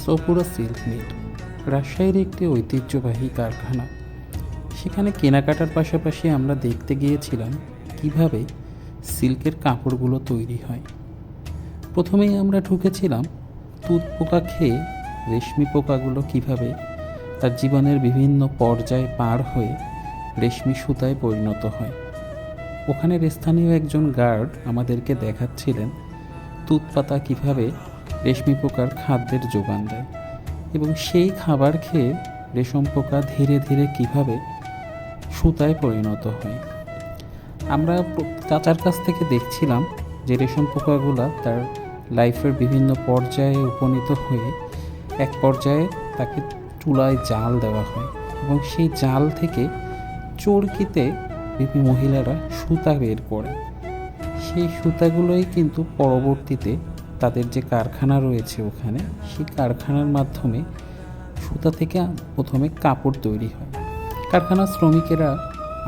Sapura silk মিল, রাজশাহীর একটি ঐতিহ্যবাহী কারখানা। সেখানে কেনাকাটার পাশাপাশি আমরা দেখতে গিয়েছিলাম কীভাবে সিল্কের কাপড়গুলো তৈরি হয়। প্রথমেই আমরা ঢুকেছিলাম তুত পোকা খেয়ে রেশমি পোকাগুলো কীভাবে তার জীবনের বিভিন্ন পর্যায়ে পার হয়ে রেশমি সুতায় পরিণত হয়। ওখানের স্থানীয় একজন গার্ড আমাদেরকে দেখাচ্ছিলেন তুত পাতা কীভাবে রেশমি পোকার খাদ্যের যোগান দেয় এবং সেই খাবার খেয়ে রেশম পোকা ধীরে ধীরে কীভাবে সুতায় পরিণত হয়। আমরা চাচার কাছ থেকে দেখছিলাম যে রেশম পোকাগুলা তার লাইফের বিভিন্ন পর্যায়ে উপনীত হয়ে এক পর্যায়ে তাকে চুলায় জাল দেওয়া হয় এবং সেই জাল থেকে চরকিতে মহিলারা সুতা বের করে। সেই সুতাগুলোই কিন্তু পরবর্তীতে তাদের যে কারখানা রয়েছে ওখানে, সেই কারখানার মাধ্যমে সুতা থেকে প্রথমে কাপড় তৈরি হয়। কারখানার শ্রমিকেরা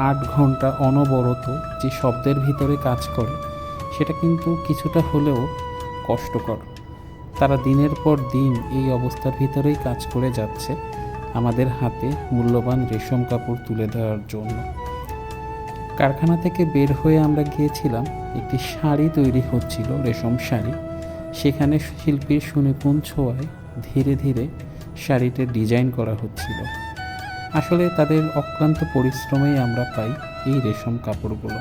আট ঘণ্টা অনবরত যে শব্দের ভিতরে কাজ করে, সেটা কিন্তু কিছুটা হলেও কষ্টকর। তারা দিনের পর দিন এই অবস্থার ভিতরেই কাজ করে যাচ্ছে আমাদের হাতে মূল্যবান রেশম কাপড় তুলে দেওয়ার জন্য। কারখানা থেকে বের হয়ে আমরা গিয়েছিলাম, একটি শাড়ি তৈরি হচ্ছিল, রেশম শাড়ি। সেখানে শিল্পীর সুনিপুণ ছোঁয়ায় ধীরে ধীরে শাড়িতে ডিজাইন করা হচ্ছিল। আসলে তাদের অক্লান্ত পরিশ্রমেই আমরা পাই এই রেশম কাপড়গুলো।